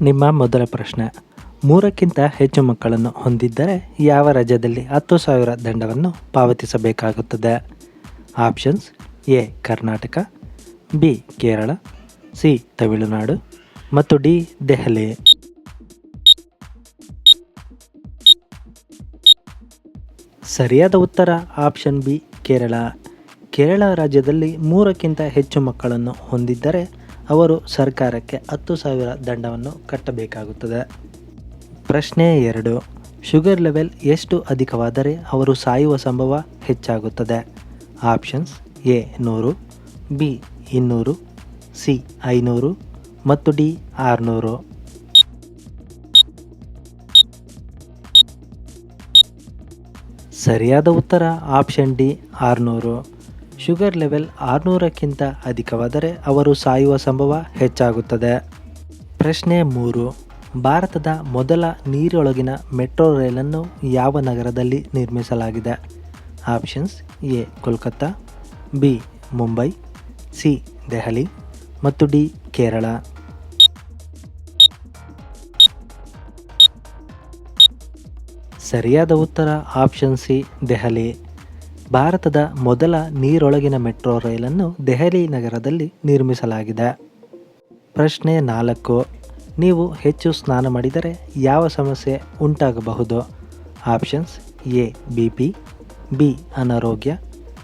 ನಿಮ್ಮ ಮೊದಲ ಪ್ರಶ್ನೆ. ಮೂರಕ್ಕಿಂತ ಹೆಚ್ಚು ಮಕ್ಕಳನ್ನು ಹೊಂದಿದ್ದರೆ ಯಾವ ರಾಜ್ಯದಲ್ಲಿ ಹತ್ತು ಸಾವಿರ ದಂಡವನ್ನು ಪಾವತಿಸಬೇಕಾಗುತ್ತದೆ? Options, A, Karnataka, B, Kerala, C, Tamil Nadu ಮತ್ತು ಡಿ, ದೆಹಲಿ. ಸರಿಯಾದ ಉತ್ತರ, ಆಪ್ಷನ್ ಬಿ, ಕೇರಳ. ಕೇರಳ ರಾಜ್ಯದಲ್ಲಿ ಮೂರಕ್ಕಿಂತ ಹೆಚ್ಚು ಮಕ್ಕಳನ್ನು ಹೊಂದಿದ್ದರೆ ಅವರು ಸರ್ಕಾರಕ್ಕೆ ಹತ್ತು ಸಾವಿರ ದಂಡವನ್ನು ಕಟ್ಟಬೇಕಾಗುತ್ತದೆ. ಪ್ರಶ್ನೆ ಎರಡು ಶುಗರ್ ಲೆವೆಲ್ ಎಷ್ಟು ಅಧಿಕವಾದರೆ ಅವರು ಸಾಯುವ ಸಂಭವ ಹೆಚ್ಚಾಗುತ್ತದೆ? ಆಪ್ಷನ್ಸ್ ಎ ನೂರು, ಬಿ ಇನ್ನೂರು, ಸಿ ಐನೂರು ಮತ್ತು ಡಿ ಆರುನೂರು. ಸರಿಯಾದ ಉತ್ತರ ಆಪ್ಷನ್ ಡಿ ಆರುನೂರು. ಶುಗರ್ ಲೆವೆಲ್ ಆರುನೂರಕ್ಕಿಂತ ಅಧಿಕವಾದರೆ ಅವರು ಸಾಯುವ ಸಂಭವ ಹೆಚ್ಚಾಗುತ್ತದೆ. ಪ್ರಶ್ನೆ ಮೂರು. ಭಾರತದ ಮೊದಲ ನೀರೊಳಗಿನ ಮೆಟ್ರೋ ರೈಲನ್ನು ಯಾವ ನಗರದಲ್ಲಿ ನಿರ್ಮಿಸಲಾಗಿದೆ? Options A, Kolkata, B, Mumbai, C, Delhi ಮತ್ತು ಡಿ, ಕೇರಳ. ಸರಿಯಾದ ಉತ್ತರ ಆಪ್ಷನ್ ಸಿ, ದೆಹಲಿ. ಭಾರತದ ಮೊದಲ ನೀರೊಳಗಿನ ಮೆಟ್ರೋ ರೈಲನ್ನು ದೆಹಲಿ ನಗರದಲ್ಲಿ ನಿರ್ಮಿಸಲಾಗಿದೆ. ಪ್ರಶ್ನೆ ನಾಲ್ಕು. ನೀವು ಹೆಚ್ಚು ಸ್ನಾನ ಮಾಡಿದರೆ ಯಾವ ಸಮಸ್ಯೆ ಉಂಟಾಗಬಹುದು? Options A B P B, ಅನಾರೋಗ್ಯ,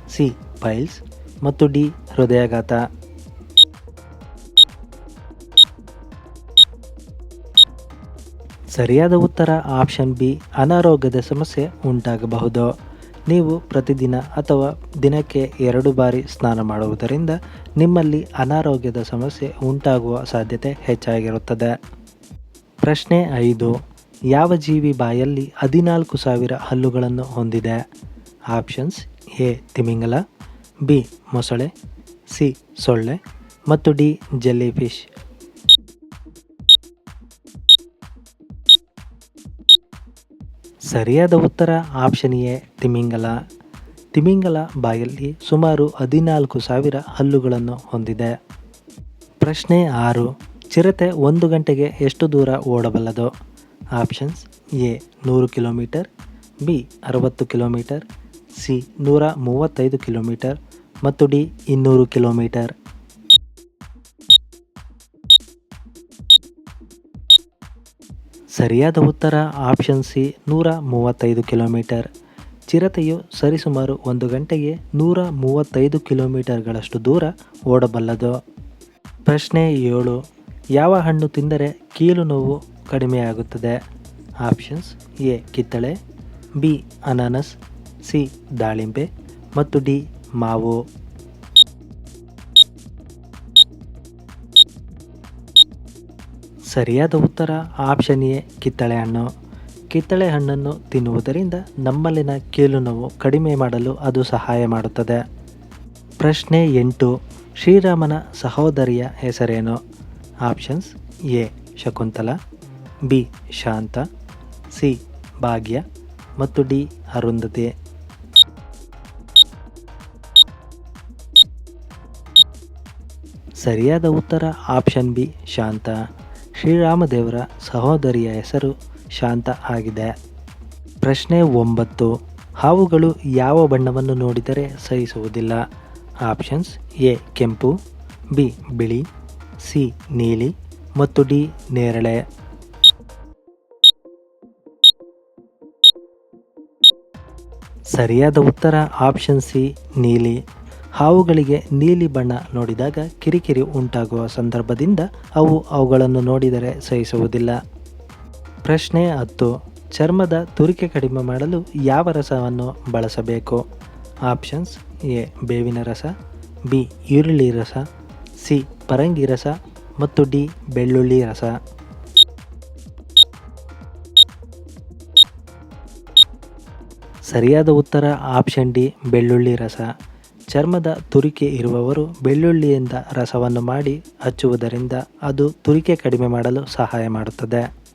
ಸಿ, ಪೈಲ್ಸ್ ಮತ್ತು ಡಿ, ಹೃದಯಾಘಾತ. ಸರಿಯಾದ ಉತ್ತರ ಆಪ್ಷನ್ ಬಿ, ಅನಾರೋಗ್ಯದ ಸಮಸ್ಯೆ ಉಂಟಾಗಬಹುದು. ನೀವು ಪ್ರತಿದಿನ ಅಥವಾ ದಿನಕ್ಕೆ ಎರಡು ಬಾರಿ ಸ್ನಾನ ಮಾಡುವುದರಿಂದ ನಿಮ್ಮಲ್ಲಿ ಅನಾರೋಗ್ಯದ ಸಮಸ್ಯೆ ಉಂಟಾಗುವ ಸಾಧ್ಯತೆ ಹೆಚ್ಚಾಗಿರುತ್ತದೆ. ಪ್ರಶ್ನೆ ಐದು, ಯಾವ ಜೀವಿ ಬಾಯಲ್ಲಿ ಹದಿನಾಲ್ಕು ಸಾವಿರ ಹಲ್ಲುಗಳನ್ನು ಹೊಂದಿದೆ? ಆಪ್ಷನ್ಸ್ ಎ, ತಿಮಿಂಗಲ, ಬಿ, ಮೊಸಳೆ, ಸಿ, ಸೊಳ್ಳೆ ಮತ್ತು ಡಿ ಜೆಲ್ಲಿ ಸರಿಯಾದ ಉತ್ತರ ಆಪ್ಷನ್ ಎ ತಿಮಿಂಗಲ. ತಿಮಿಂಗಲ ಬಾಯಲ್ಲಿ ಸುಮಾರು ಹದಿನಾಲ್ಕು ಸಾವಿರ ಹಲ್ಲುಗಳನ್ನು ಹೊಂದಿದೆ. ಪ್ರಶ್ನೆ ಆರು, ಚಿರತೆ ಒಂದು ಗಂಟೆಗೆ ಎಷ್ಟು ದೂರ ಓಡಬಲ್ಲದು? ಆಪ್ಷನ್ಸ್ ಎ, ನೂರು ಕಿಲೋಮೀಟರ್, ಬಿ, ಅರವತ್ತು ಕಿಲೋಮೀಟರ್, ಸಿ, ನೂರ ಮೂವತ್ತೈದು ಕಿಲೋಮೀಟರ್ ಮತ್ತು ಡಿ, ಇನ್ನೂರು ಕಿಲೋಮೀಟರ್. ಸರಿಯಾದ ಉತ್ತರ ಆಪ್ಷನ್ ಸಿ ನೂರ ಮೂವತ್ತೈದು ಕಿಲೋಮೀಟರ್. ಚಿರತೆಯು ಸರಿಸುಮಾರು ಒಂದು ಗಂಟೆಗೆ ನೂರ ಮೂವತ್ತೈದು ಕಿಲೋಮೀಟರ್ಗಳಷ್ಟು ದೂರ ಓಡಬಲ್ಲದು. ಪ್ರಶ್ನೆ ಏಳು, ಯಾವ ಹಣ್ಣು ತಿಂದರೆ ಕೀಲು ನೋವು ಕಡಿಮೆಯಾಗುತ್ತದೆ? ಆಪ್ಷನ್ಸ್ ಎ, ಕಿತ್ತಳೆ, ಬಿ, ಅನಾನಸ್, ಸಿ, ದಾಳಿಂಬೆ ಮತ್ತು ಡಿ, ಮಾವು. ಸರಿಯಾದ ಉತ್ತರ ಆಪ್ಷನ್ ಎ ಕಿತ್ತಳೆ ಹಣ್ಣು. ಕಿತ್ತಳೆ ಹಣ್ಣನ್ನು ತಿನ್ನುವುದರಿಂದ ನಮ್ಮಲ್ಲಿನ ಕೀಲು ನೋವು ಕಡಿಮೆ ಮಾಡಲು ಅದು ಸಹಾಯ ಮಾಡುತ್ತದೆ. ಪ್ರಶ್ನೆ ಎಂಟು, ಶ್ರೀರಾಮನ ಸಹೋದರಿಯ ಹೆಸರೇನು? Options A, Shakuntala, B, Shanta, C, Bhagya ಮತ್ತು ಡಿ, ಅರುಂಧತಿ. ಸರಿಯಾದ ಉತ್ತರ ಆಪ್ಷನ್ ಬಿ, ಶಾಂತ. ಶ್ರೀರಾಮದೇವರ ಸಹೋದರಿಯ ಹೆಸರು ಶಾಂತ ಆಗಿದೆ. ಪ್ರಶ್ನೆ ಒಂಬತ್ತು, ಹಾವುಗಳು ಯಾವ ಬಣ್ಣವನ್ನು ನೋಡಿದರೆ ಸಹಿಸುವುದಿಲ್ಲ? ಆಪ್ಷನ್ಸ್ ಎ, ಕೆಂಪು, ಬಿ, ಬಿಳಿ, ಸಿ, ನೀಲಿ ಮತ್ತು ಡಿ, ನೇರಳೆ. ಸರಿಯಾದ ಉತ್ತರ ಆಪ್ಷನ್ ಸಿ, ನೀಲಿ. ಹಾವುಗಳಿಗೆ ನೀಲಿ ಬಣ್ಣ ನೋಡಿದಾಗ ಕಿರಿಕಿರಿ ಉಂಟಾಗುವ ಸಂದರ್ಭದಿಂದ ಅವು ಅವುಗಳನ್ನು ನೋಡಿದರೆ ಸಹಿಸುವುದಿಲ್ಲ. ಪ್ರಶ್ನೆ ಹತ್ತು. ಚರ್ಮದ ತುರಿಕೆ ಕಡಿಮೆ ಮಾಡಲು ಯಾವ ರಸವನ್ನು ಬಳಸಬೇಕು? Options A. ಬೇವಿನ ರಸ, ಬಿ. ಈರುಳ್ಳಿ ರಸ, ಸಿ. ಪರಂಗಿ ರಸ ಮತ್ತು ಡಿ. ಬೆಳ್ಳುಳ್ಳಿ ರಸ. ಸರಿಯಾದ ಉತ್ತರ ಆಪ್ಷನ್ ಡಿ. ಬೆಳ್ಳುಳ್ಳಿ ರಸ. ಚರ್ಮದ ತುರಿಕೆ ಇರುವವರು ಬೆಳ್ಳುಳ್ಳಿಯಿಂದ ರಸವನ್ನು ಮಾಡಿ ಹಚ್ಚುವುದರಿಂದ ಅದು ತುರಿಕೆ ಕಡಿಮೆ ಮಾಡಲು ಸಹಾಯ ಮಾಡುತ್ತದೆ.